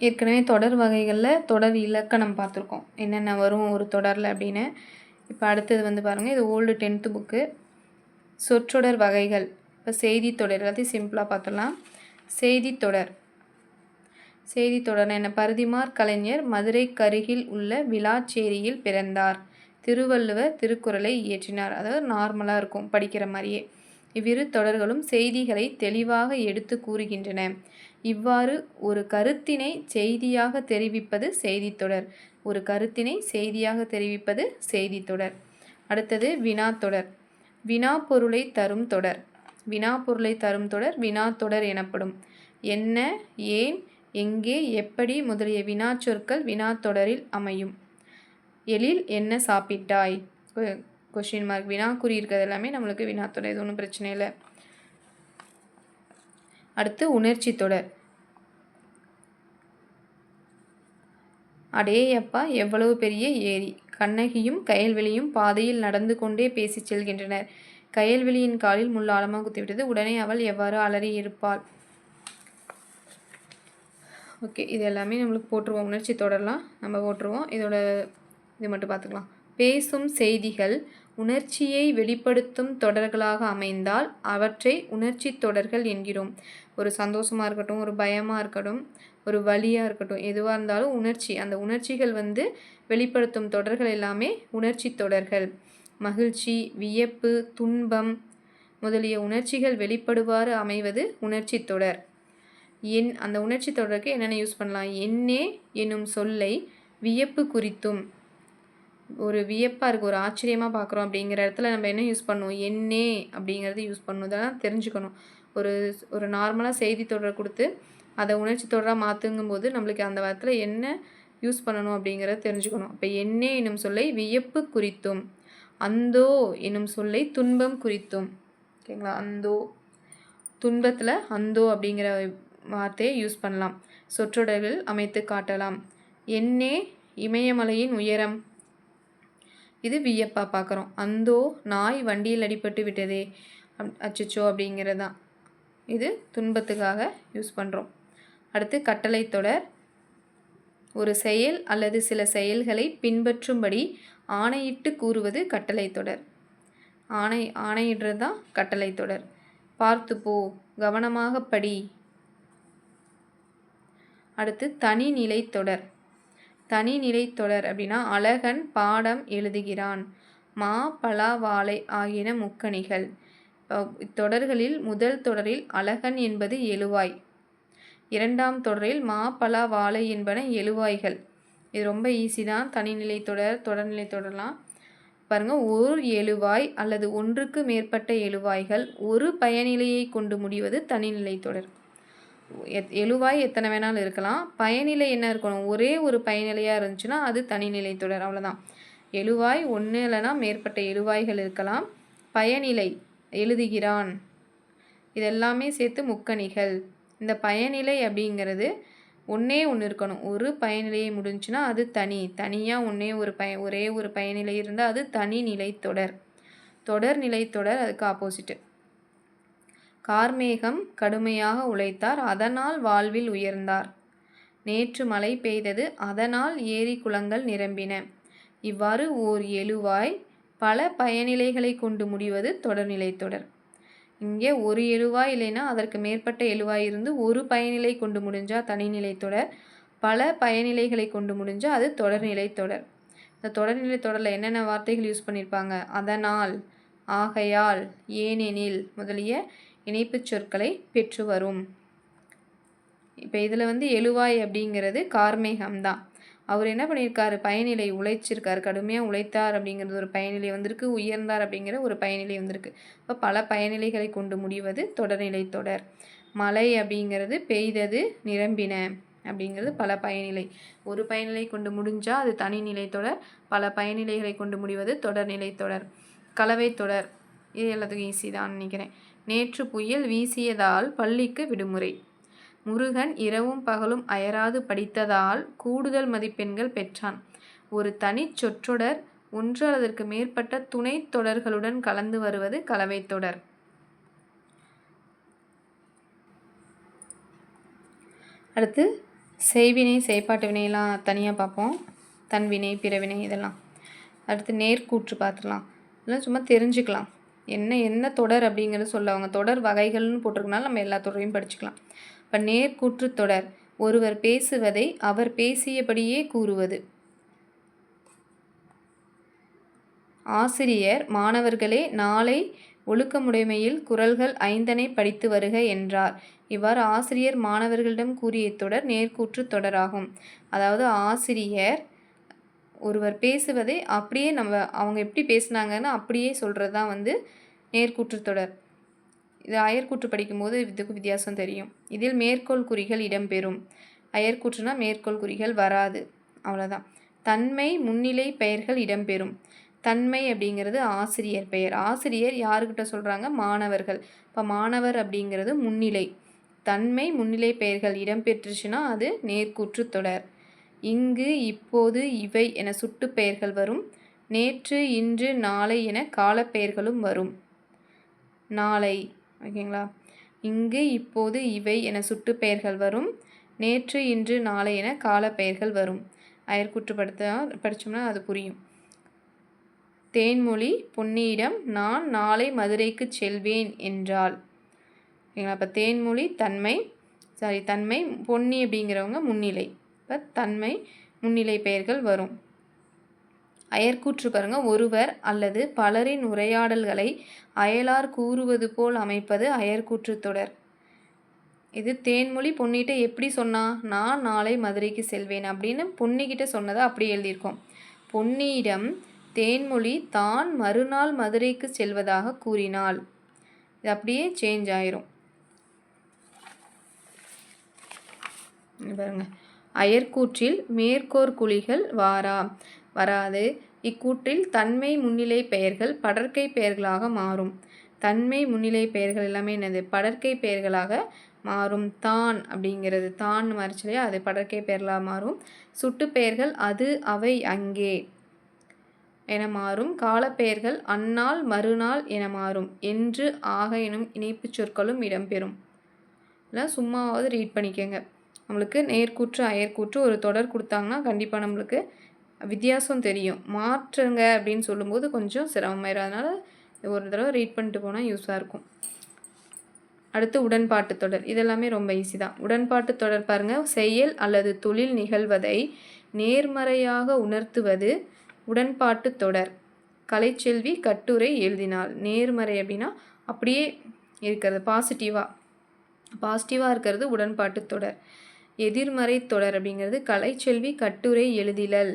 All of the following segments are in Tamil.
ஏற்கனவே தொடர் வகைகளில் தொடர் இலக்கணம் பார்த்துருக்கோம். என்னென்ன வரும் ஒரு தொடரில் அப்படின்னு. இப்போ அடுத்தது வந்து பாருங்கள் இது ஓல்டு டென்த்து புக்கு சொற்றொடர் வகைகள். இப்போ செய்தி தொடர் எல்லாத்தையும் சிம்பிளாக பார்த்துடலாம். செய்தி தொடர். செய்தி தொடர் என்ன? பருதிமார் கலைஞர் மதுரை கருகில் உள்ள விழாச்சேரியில் பிறந்தார். திருவள்ளுவர் திருக்குறளை இயற்றினார். அதாவது நார்மலாக இருக்கும் படிக்கிற மாதிரியே. இவ்விரு தொடர்களும் செய்திகளை தெளிவாக எடுத்து கூறுகின்றன. இவ்வாறு ஒரு கருத்தினை செய்தியாக தெரிவிப்பது செய்தித்தொடர் ஒரு கருத்தினை செய்தியாக தெரிவிப்பது செய்தித்தொடர். அடுத்தது வினாத்தொடர் வினா பொருளை தரும் தொடர். வினா பொருளை தரும் தொடர் வினா தொடர் எனப்படும். என்ன ஏன் எங்கே எப்படி முதலிய வினாச்சொற்கள் வினாத்தொடரில் அமையும்? எழில் என்ன சாப்பிட்டாய்? கொஷின் மார்க் வினா குறி இருக்கிறது எல்லாமே நம்மளுக்கு வினாத்தொடர் இது ஒன்றும் பிரச்சனை இல்லை. அடுத்து உணர்ச்சி தொடர். அடேயப்பா எவ்வளவு பெரிய ஏரி. கண்ணகியும் கயல்வெளியும் பாதையில் நடந்து கொண்டே பேசிச் செல்கின்றனர். கயல்வெளியின் காலில் முள் ஆழமாக குத்திவிட்டது. உடனே அவள் எவ்வாறு அலறி இருப்பாள்? ஓகே இது எல்லாமே நம்மளுக்கு போட்டுருவோம். உணர்ச்சி தொடரலாம் நம்ம போட்டுருவோம். இதோட இது மட்டும் பார்த்துக்கலாம். பேசும் செய்திகள். உணர்ச்சியை வெளிப்படுத்தும் தொடர்களாக அமைந்தால் அவற்றை உணர்ச்சி தொடர்கள் என்கிறோம். ஒரு சந்தோஷமாக இருக்கட்டும் ஒரு பயமாக இருக்கட்டும் ஒரு வழியாக இருக்கட்டும் எதுவாக இருந்தாலும் உணர்ச்சி. அந்த உணர்ச்சிகள் வந்து வெளிப்படுத்தும் தொடர்கள் எல்லாமே உணர்ச்சி தொடர்கள். மகிழ்ச்சி வியப்பு துன்பம் முதலிய உணர்ச்சிகள் வெளிப்படுவாறு அமைவது உணர்ச்சி தொடர். என் அந்த உணர்ச்சி தொடருக்கு என்னென்ன யூஸ் பண்ணலாம்? என்னே என்னும் சொல்லை வியப்பு குறித்தும் ஒரு வியப்பாக இருக்குது ஒரு ஆச்சரியமாக பார்க்குறோம் அப்படிங்கிற இடத்துல நம்ம என்ன யூஸ் பண்ணுவோம்? என்னே அப்படிங்கிறது யூஸ் பண்ணணும் இதெல்லாம் தெரிஞ்சுக்கணும். ஒரு ஒரு நார்மலாக செய்தி தொடரை கொடுத்து அதை உணர்ச்சி தொடராக மாற்றுங்கும்போது நம்மளுக்கு அந்த வாரத்தில் என்ன யூஸ் பண்ணணும் அப்படிங்கிறத தெரிஞ்சுக்கணும். இப்போ என்னே என்னும் சொல்லை வியப்பு குறித்தும் அந்தோ என்னும் சொல்லை துன்பம் குறித்தும். ஓகேங்களா? அந்தோ துன்பத்தில் அந்தோ அப்படிங்கிற வார்த்தையை யூஸ் பண்ணலாம். சொற்றொடர்கள் அமைத்து காட்டலாம். என்னே இமயமலையின் உயரம். இது வியப்பாக பார்க்குறோம் அந்தோ நாய் வண்டியில் அடிபட்டு விட்டதே. அச்சச்சோ அப்படிங்கிறது. தான் இது துன்பத்துக்காக யூஸ் பண்ணுறோம் அடுத்து கட்டளை தொடர். ஒரு செயல் அல்லது சில செயல்களை பின்பற்றும்படி ஆணையிட்டு கூறுவது கட்டளை தொடர். ஆணை ஆணையிடுறது தான் கட்டளை தொடர். பார்த்து போ கவனமாக படி. அடுத்து தனிநிலை தொடர். தனிநிலை தொடர் அப்படின்னா அழகன் பாடம் எழுதுகிறான். மா பலா வாழை ஆகியன முக்கணிகள். தொடர்களில் முதல் தொடரில் அழகன் என்பது எழுவாய். இரண்டாம் தொடரில் மா பலா வாழை என்பன எழுவாய்கள். இது ரொம்ப ஈஸி தான். தனிநிலை தொடர் தொடர்நிலை தொடரலாம். பாருங்கள் ஒரு எழுவாய் அல்லது ஒன்றுக்கு மேற்பட்ட எழுவாய்கள். ஒரு பயனிலையை கொண்டு முடிவது தனிநிலை தொடர். எத் எழுவாய் எத்தனை வேணாலும் இருக்கலாம். பயனிலை என்ன இருக்கணும்? ஒரே ஒரு பயனிலையாக இருந்துச்சுன்னா அது தனிநிலை தொடர். அவ்வளோதான் எழுவாய் ஒன்று இல்லைனா மேற்பட்ட எழுவாய்கள் இருக்கலாம். பயனிலை எழுதுகிறான். இதெல்லாமே சேர்த்து முக்கணிகள். இந்த பயனிலை அப்படிங்கிறது ஒன்றே ஒன்று இருக்கணும். ஒரு பயனிலையை முடிஞ்சுன்னா அது தனி. தனியாக ஒன்றே ஒரு பய ஒரே ஒரு பயனிலை இருந்தால் அது தனி நிலை தொடர். தொடர் நிலை தொடர் அதுக்கு ஆப்போசிட்டு கார்மேகம் கடுமையாக உழைத்தார் அதனால் வாழ்வில் உயர்ந்தார். நேற்று மழை பெய்தது அதனால் ஏரி குளங்கள் நிரம்பின. இவ்வாறு ஓர் எழுவாய் பல பயனிலைகளை கொண்டு முடிவது தொடர்நிலை தொடர். இங்கே ஒரு எழுவாய் இல்லைன்னா அதற்கு மேற்பட்ட எழுவாய் இருந்து ஒரு பயனிலை கொண்டு முடிஞ்சால் தனிநிலை தொடர் பல பயனிலைகளை கொண்டு முடிஞ்சால் அது தொடர்நிலை தொடர். இந்த தொடர்நிலை தொடரில் என்னென்ன வார்த்தைகள் யூஸ் பண்ணியிருப்பாங்க அதனால் ஆகையால் ஏனெனில் முதலிய இணைப்புச் சொற்களை பெற்று வரும். இப்போ இதில் வந்து எழுவாய் அப்படிங்கிறது கார்மேகம் தான் அவர் என்ன பண்ணியிருக்காரு? பயனிலை உழைச்சிருக்காரு. கடுமையாக உழைத்தார் அப்படிங்கிறது ஒரு பயனிலை வந்திருக்கு. உயர்ந்தார் அப்படிங்கிற ஒரு பயனிலை வந்திருக்கு. இப்போ பல பயனிலைகளை கொண்டு முடிவது தொடர்நிலை தொடர். மழை அப்படிங்கிறது பெய்தது நிரம்பின அப்படிங்கிறது பல பயனிலை. ஒரு பயனிலை கொண்டு முடிஞ்சால் அது தனிநிலை தொடர். பல பயனிலைகளை கொண்டு முடிவது தொடர்நிலை தொடர். கலவை தொடர். இது எல்லாத்துக்கும் ஈஸி தான் நினைக்கிறேன். நேற்று புயல் வீசியதால் பள்ளிக்கு விடுமுறை. முருகன் இரவும் பகலும் அயராது படித்ததால் கூடுதல் மதிப்பெண்கள் பெற்றான். ஒரு தனி சொற்றொடர் ஒன்று அல்லதற்கு மேற்பட்ட துணை தொடர்களுடன் கலந்து வருவது கலவை தொடர். அடுத்து செய்வினை செய்பாட்டு வினையெல்லாம் தனியாக பார்ப்போம். தன்வினை பிறவினை இதெல்லாம். அடுத்து நேர்கூற்று பார்த்துக்கலாம் இல்லை சும்மா தெரிஞ்சுக்கலாம். என்ன என்ன தொடர் அப்படிங்கிறது சொல்ல அவங்க தொடர் வகைகள்னு போட்டிருக்கனால நம்ம எல்லா தொடரையும் படிச்சுக்கலாம். இப்போ நேர்கூற்று தொடர். ஒருவர் பேசுவதை அவர் பேசியபடியே கூறுவது. ஆசிரியர் மாணவர்களே நாளை ஒழுக்கமுடைமையில் குரல்கள் ஐந்தனை படித்து வருக என்றார். இவ்வாறு ஆசிரியர் மாணவர்களிடம் கூறிய தொடர் நேர்கூற்று தொடராகும். அதாவது ஆசிரியர் ஒருவர் பேசுவதை அப்படியே நம்ம அவங்க எப்படி பேசுனாங்கன்னு அப்படியே சொல்கிறது தான் வந்து நேர்கூற்று தொடர். இது அயர்கூற்று படிக்கும்போது இதுக்கு வித்தியாசம் தெரியும். இதில் மேற்கோள் குறிகள் இடம்பெறும். அயர்கூற்றுனா மேற்கோள் குறிகள் வராது. அவ்வளோதான் தன்மை முன்னிலை பெயர்கள் இடம்பெறும். தன்மை அப்படிங்கிறது ஆசிரியர் பெயர். ஆசிரியர் யாருக்கிட்ட சொல்கிறாங்க மாணவர்கள். இப்போ மாணவர் அப்படிங்கிறது முன்னிலை. தன்மை முன்னிலை பெயர்கள் இடம்பெற்றுச்சுன்னா அது நேர்கூற்று தொடர். இங்கு இப்போது இவை என சுட்டு பெயர்கள் வரும். நேற்று இன்று நாளை என காலப்பெயர்களும் வரும். நாளை ஓகேங்களா? இங்கு இப்போது இவை என சுட்டு பெயர்கள் வரும். நேற்று இன்று நாளை என காலப்பெயர்கள் வரும். அயற்குற்றுப்படுத்த படித்தோம்னா அது புரியும். தேன்மொழி பொன்னியிடம் நான் நாளை மதுரைக்கு செல்வேன் என்றாள். ஓகேங்களா? இப்போ தேன்மொழி தன்மை சாரி தன்மை பொன்னி அப்படிங்கிறவங்க முன்னிலை. தன்மை முன்னிலை பெயர்கள் வரும். அயற்கூற்று பாருங்க ஒருவர் அல்லது பலரின் உரையாடல்களை அயலார் கூறுவது போல் அமைப்பது அயற்கூற்று தொடர். இது தேன்மொழி பொன்னிகிட்ட எப்படி சொன்னா நான் நாளை மதுரைக்கு செல்வேன் அப்படின்னு பொன்னிக்கிட்ட சொன்னதை அப்படி எழுதியிருக்கோம். பொன்னியிடம் தேன்மொழி தான் மறுநாள் மதுரைக்கு செல்வதாக கூறினாள். இது அப்படியே சேஞ்ச் ஆயிரும். பாருங்கள் அயற்கூற்றில் மேற்கோர் குழிகள் வாரா வராது. இக்கூற்றில் தன்மை முன்னிலை பெயர்கள் படற்கை பெயர்களாக மாறும். தன்மை முன்னிலை பெயர்கள் எல்லாமே என்னது? படற்கை பெயர்களாக மாறும். தான் அப்படிங்கிறது. தான் மறைச்சலையா அது படற்கை பெயர்களாக மாறும். சுட்டு பெயர்கள் அது அவை அங்கே என மாறும். காலப்பெயர்கள் அந்நாள் மறுநாள் என மாறும். என்று ஆக எனும் இணைப்புச் சொற்களும் இடம்பெறும். இல்லை சும்மாவது ரீட் பண்ணிக்கோங்க. நம்மளுக்கு நேர்கூற்று அயற்கூற்று ஒரு தொடர் கொடுத்தாங்கன்னா கண்டிப்பாக நம்மளுக்கு வித்தியாசம் தெரியும். மாற்றுங்க அப்படின்னு சொல்லும்போது கொஞ்சம் சிரமமாயிரும் அதனால் ஒரு தடவை ரீட் பண்ணிட்டு போனால் யூஸாக இருக்கும். அடுத்து உடன்பாட்டு தொடர். இதெல்லாமே ரொம்ப ஈஸி தான். உடன்பாட்டு தொடர் பாருங்கள் செயல் அல்லது தொழில் நிகழ்வதை நேர்மறையாக உணர்த்துவது உடன்பாட்டு தொடர். கலைச்செல்வி கட்டுரை எழுதினால் நேர்மறை அப்படின்னா அப்படியே இருக்கிறது பாசிட்டிவாக பாசிட்டிவாக இருக்கிறது உடன்பாட்டு தொடர். எதிர்மறை தொடர் அப்படிங்கிறது கலைச்செல்வி கட்டுரை எழுதிலல்.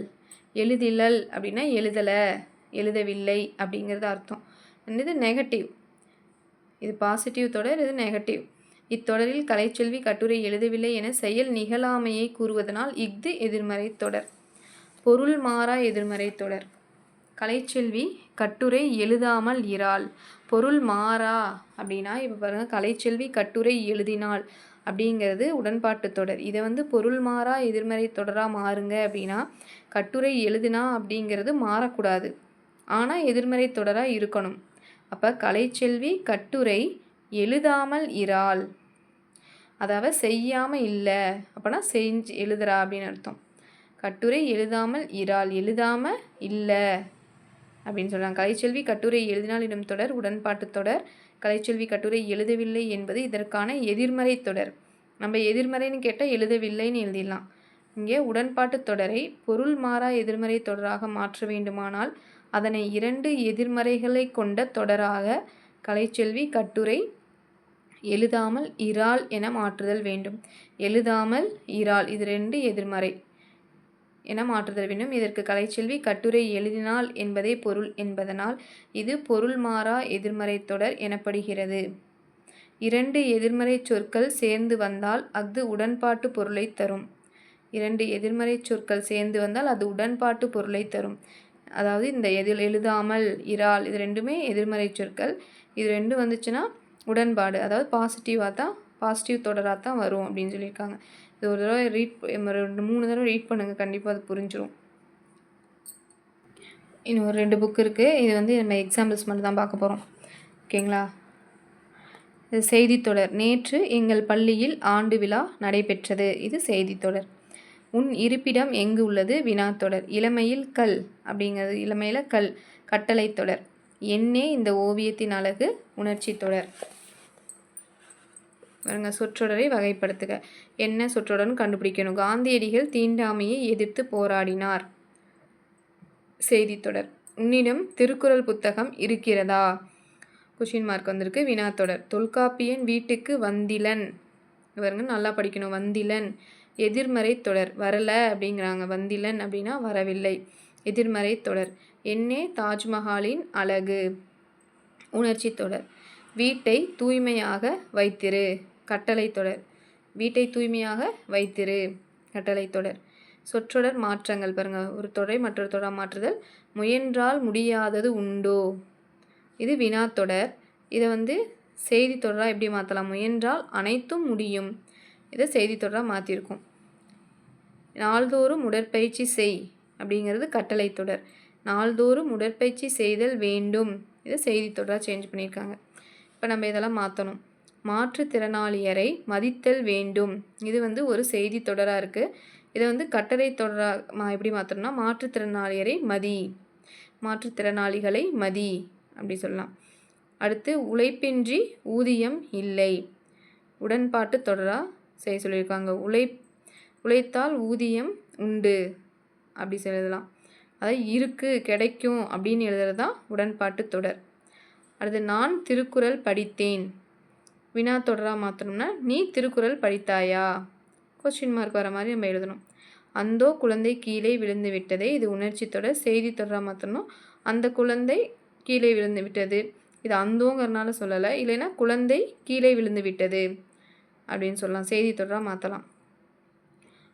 எழுதிலல் அப்படின்னா எழுதலை எழுதவில்லை அப்படிங்கிறது அர்த்தம். இது நெகட்டிவ் இது பாசிட்டிவ் தொடர் இது நெகட்டிவ் இத்தொடரில் கலைச்செல்வி கட்டுரை எழுதவில்லை என செயல் நிகழாமையை கூறுவதனால் இஃது எதிர்மறை தொடர். பொருள் மாறா எதிர்மறை தொடர். கலைச்செல்வி கட்டுரை எழுதாமல் இராள் பொருள் மாறா அப்படின்னா இப்போ பாருங்கள் கலைச்செல்வி கட்டுரை எழுதினாள் அப்படிங்கிறது உடன்பாட்டு தொடர். இதை வந்து பொருள் மாறா எதிர்மறை தொடராக மாறுங்க அப்படின்னா கட்டுரை எழுதினா அப்படிங்கிறது மாறக்கூடாது. ஆனால் எதிர்மறை தொடராக இருக்கணும். அப்போ கலைச்செல்வி கட்டுரை எழுதாமல் இறால் அதாவது செய்யாமல் இல்லை. அப்போனா செஞ்சு எழுதுறா அப்படின்னு அர்த்தம். கட்டுரை எழுதாமல் இறால் எழுதாமல் இல்லை அப்படின்னு சொல்கிறாங்க கலைச்செல்வி கட்டுரை எழுதினால் இடம் தொடர் உடன்பாட்டு தொடர் கலைச்செல்வி கட்டுரை எழுதவில்லை என்பது இதற்கான எதிர்மறை தொடர். நம்ம எதிர்மறைன்னு கேட்டால் எழுதவில்லைன்னு எழுதிடலாம். இங்கே உடன்பாட்டு தொடரை பொருள் மாறா எதிர்மறை தொடராக மாற்ற வேண்டுமானால் அதனை இரண்டு எதிர்மறைகளை கொண்ட தொடராக கலைச்செல்வி கட்டுரை எழுதாமல் இறால் என மாற்றுதல் வேண்டும். எழுதாமல் இறால் இது ரெண்டு எதிர்மறை. என மாற்றுதல் வேண்டும். இதற்கு கலைச்செல்வி கட்டுரை எழுதினால் என்பதே பொருள் என்பதனால் இது பொருள் மாறா எதிர்மறை தொடர் எனப்படுகிறது. இரண்டு எதிர்மறை சொற்கள் சேர்ந்து வந்தால் அது உடன்பாட்டு பொருளை தரும். இரண்டு எதிர்மறை சொற்கள் சேர்ந்து வந்தால் அது உடன்பாட்டு பொருளை தரும். அதாவது இந்த எதில் எழுதாமல் இறால் இது ரெண்டுமே எதிர்மறை சொற்கள். இது ரெண்டும் வந்துச்சுன்னா உடன்பாடு. அதாவது பாசிட்டிவாக தான் பாசிட்டிவ் தொடராக தான் வரும் அப்படின்னு சொல்லியிருக்காங்க. இது ஒரு தடவை ரீட் ரெண்டு மூணு தடவை ரீட் பண்ணுங்கள் கண்டிப்பாக அது புரிஞ்சிடும் இன்னும் ஒரு ரெண்டு புக் இருக்குது இது வந்து நம்ம எக்ஸாம்பிள்ஸ் மட்டும் தான் பார்க்க போகிறோம் ஓகேங்களா செய்தித்தொடர். நேற்று எங்கள் பள்ளியில் ஆண்டு விழா நடைபெற்றது. இது செய்தித்தொடர். உன் இருப்பிடம் எங்கு உள்ளது? வினாத்தொடர். இளமையில் கல் அப்படிங்கிறது இளமையில் கல். கட்டளை தொடர் என்னே இந்த ஓவியத்தின் அழகு உணர்ச்சி தொடர் பாருங்க சொற்றொடரை வகைப்படுத்துக. என்ன சொற்றொடர்னு கண்டுபிடிக்கணும். காந்தியடிகள் தீண்டாமையை எதிர்த்து போராடினார். செய்தித்தொடர் உன்னிடம் திருக்குறள் புத்தகம் இருக்கிறதா? கொஷின் மார்க் வந்திருக்கு. வினாத்தொடர் தொல்காப்பியன் வீட்டுக்கு வந்திலன். வருங்க நல்லா படிக்கணும். வந்திலன். எதிர்மறை தொடர். வரல அப்படிங்கிறாங்க. வந்திலன் அப்படின்னா வரவில்லை. எதிர்மறை தொடர். என்னே தாஜ்மஹாலின் அழகு. உணர்ச்சி தொடர். வீட்டை தூய்மையாக வைத்திரு. கட்டளை தொடர். வீட்டை தூய்மையாக வைத்திரு கட்டளை தொடர். சொற்றொடர் மாற்றங்கள் பாருங்கள் ஒரு தொடரை மற்றொரு தொடர் மாற்றுதல். முயன்றால் முடியாதது உண்டோ? இது வினா தொடர். இதை வந்து செய்தி தொடராக எப்படி மாற்றலாம் முயன்றால் அனைத்தும் முடியும். இதை செய்தி தொடராக மாற்றிருக்கோம் நாள்தோறும் உடற்பயிற்சி செய் அப்படிங்கிறது கட்டளை தொடர். நாள்தோறும் உடற்பயிற்சி செய்தல் வேண்டும். இதை செய்தி தொடராக சேஞ்ச் பண்ணியிருக்காங்க. இப்போ நம்ம இதெல்லாம் மாற்றணும் மாற்றுத்திறனாளியரை மதித்தல் வேண்டும். இது வந்து ஒரு செய்தி தொடராக இருக்குது இதை வந்து கட்டளை தொடராக மா எப்படி மாற்றணும்னா மாற்றுத்திறனாளியரை மதி. மாற்றுத்திறனாளிகளை மதி அப்படி சொல்லலாம். அடுத்து உழைப்பின்றி ஊதியம் இல்லை. உடன்பாட்டு தொடராக செய்ய சொல்லியிருக்காங்க. உழை உழைத்தால் ஊதியம் உண்டு அப்படி சொல்லலாம். அதாவது இருக்குது கிடைக்கும் அப்படின்னு எழுதுறது தான் உடன்பாட்டு தொடர். அடுத்து நான் திருக்குறள் படித்தேன். வினா தொடராக மாற்றணும்னா நீ திருக்குறள் படித்தாயா? கொஸ்டின் மார்க் வர மாதிரி நம்ம எழுதணும். அந்தோ குழந்தை கீழே விழுந்து விட்டதே இது உணர்ச்சி தொடர் செய்தி தொடராக மாற்றணும் அந்த குழந்தை கீழே விழுந்து விட்டது. இது அந்தோங்கிறனால சொல்லலை இல்லைன்னா குழந்தை கீழே விழுந்து விட்டது. அப்படின்னு சொல்லலாம். செய்தி தொடராக மாற்றலாம்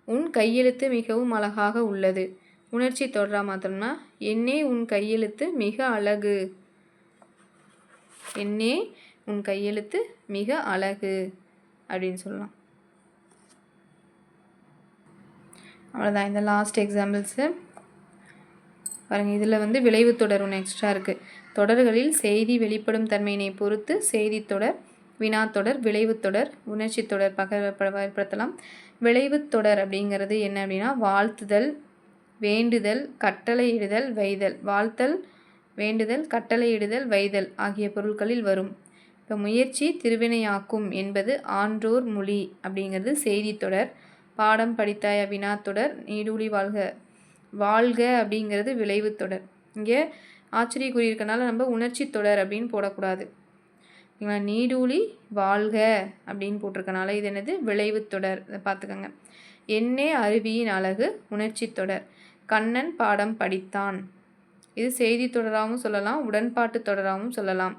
உன் கையெழுத்து மிகவும் அழகாக உள்ளது. உணர்ச்சி தொடராக மாற்றணும்னா என்னே உன் கையெழுத்து மிக அழகு. என்னே உன் கையெழுத்து மிக அழகு அப்படின்னு சொல்லலாம். அவ்வளோதான் இந்த லாஸ்ட் எக்ஸாம்பிள்ஸு பாருங்கள் இதில் வந்து விளைவு தொடர் ஒன்று எக்ஸ்ட்ரா இருக்குது தொடர்களில் செய்தி வெளிப்படும் தன்மையினை பொறுத்து செய்தி தொடர் வினாத்தொடர் விளைவு தொடர் உணர்ச்சி தொடர் பகப்படுத்தலாம் விளைவு தொடர் அப்படிங்கிறது என்ன அப்படின்னா வாழ்த்துதல் வேண்டுதல் கட்டளையிடுதல் வைதல். வாழ்த்தல் வேண்டுதல் கட்டளையிடுதல் வைதல் ஆகிய பொருட்களில் வரும். இப்போ முயற்சி திருவினையாக்கும் என்பது ஆன்றோர் மொழி அப்படிங்கிறது செய்தி தொடர். பாடம் படித்தாய வினாத்தொடர் நீடூழி வாழ்க வாழ்க அப்படிங்கிறது விளைவு தொடர். இங்கே ஆச்சரிய கூறியிருக்கனால நம்ம உணர்ச்சி தொடர் அப்படின்னு போடக்கூடாது. ஓகேங்களா நீடூழி வாழ்க அப்படின்னு போட்டிருக்கனால இது என்னது? விளைவு தொடர். இதை பார்த்துக்கோங்க. என்னே அருவியின் அழகு உணர்ச்சி தொடர். கண்ணன் பாடம் படித்தான். இது செய்தி தொடராகவும் சொல்லலாம் உடன்பாட்டு தொடராகவும் சொல்லலாம்.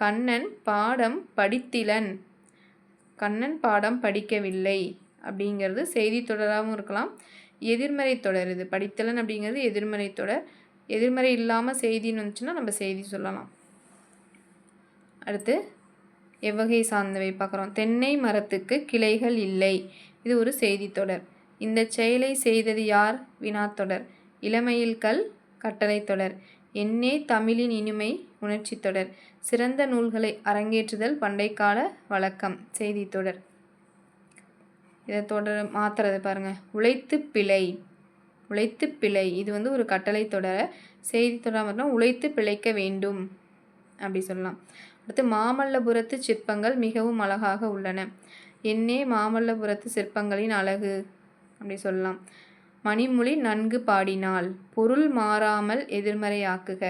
கண்ணன் பாடம் படித்திலன். கண்ணன் பாடம் படிக்கவில்லை அப்படிங்கிறது செய்தி தொடராகவும் இருக்கலாம். எதிர்மறை தொடர் இது. படித்தலன் அப்படிங்கிறது எதிர்மறை தொடர். எதிர்மறை இல்லாமல் செய்தின்னு வந்துச்சுன்னா நம்ம செய்தி சொல்லலாம். அடுத்து எவ்வகை சார்ந்தவை பார்க்குறோம். தென்னை மரத்துக்கு கிளைகள் இல்லை. இது ஒரு செய்தி தொடர். இந்த செயலை செய்தது யார்? வினாத்தொடர் இளமையில் கல் கட்டளை தொடர். என்னே தமிழின் இனிமை உணர்ச்சி தொடர். சிறந்த நூல்களை அரங்கேற்றுதல் பண்டைக்கால வழக்கம். செய்தி தொடர். இதை தொடர் மாத்துறது பாருங்கள் உழைத்து பிழை. உழைத்து பிழை. இது வந்து ஒரு கட்டளை தொடர செய்தி தொடர் மட்டும் உழைத்து பிழைக்க வேண்டும். அப்படி சொல்லலாம். அடுத்து மாமல்லபுரத்து சிற்பங்கள் மிகவும் அழகாக உள்ளன. என்னே மாமல்லபுரத்து சிற்பங்களின் அழகு. அப்படி சொல்லலாம். மணிமொழி நன்கு பாடினால் பொருள் மாறாமல் எதிர்மறையாக்குக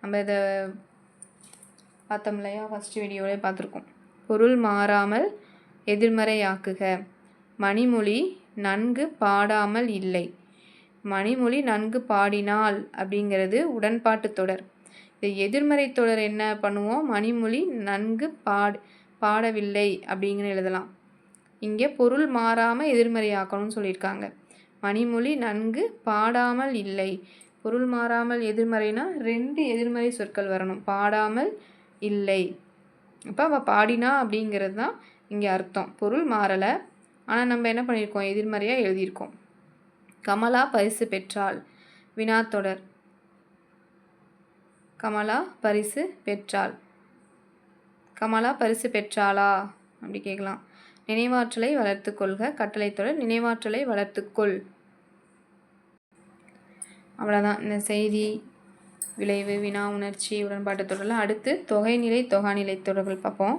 நம்ம இதை பார்த்தோம் இல்லையா ஃபஸ்ட்டு வீடியோவிலே பார்த்துருக்கோம். பொருள் மாறாமல் எதிர்மறையாக்குக. மணிமொழி நன்கு பாடாமல் இல்லை. மணிமொழி நன்கு பாடினால் அப்படிங்கிறது உடன்பாட்டு தொடர். இது எதிர்மறை தொடர் என்ன பண்ணுவோம்? மணிமொழி நன்கு பாடு பாடவில்லை அப்படிங்கிற எழுதலாம். இங்கே பொருள் மாறாமல் எதிர்மறையாக்கணும்னு சொல்லியிருக்காங்க. மணிமொழி நன்கு பாடாமல் இல்லை. பொருள் மாறாமல் எதிர்மறைனா ரெண்டு எதிர்மறை சொற்கள் வரணும். பாடாமல் இல்லை. அப்போ அவள் பாடினா அப்படிங்கிறது தான் இங்கே அர்த்தம். பொருள் மாறலை. ஆனால் நம்ம என்ன பண்ணியிருக்கோம்? எதிர்மறையாக எழுதியிருக்கோம். கமலா பரிசு பெற்றாள். வினாத்தொடர் கமலா பரிசு பெற்றாள். கமலா பரிசு பெற்றாளா? அப்படி கேட்கலாம். நினைவாற்றலை வளர்த்துக்கொள்க கட்டளைத்தொடர் தொடர். நினைவாற்றலை வளர்த்துக்கொள் அவ்வளோதான் இந்த செய்தி விளைவு வினா உணர்ச்சி உடன்பாட்டு தொடரில் அடுத்து தொகைநிலை தொகாநிலை தொடர்கள் பார்ப்போம்.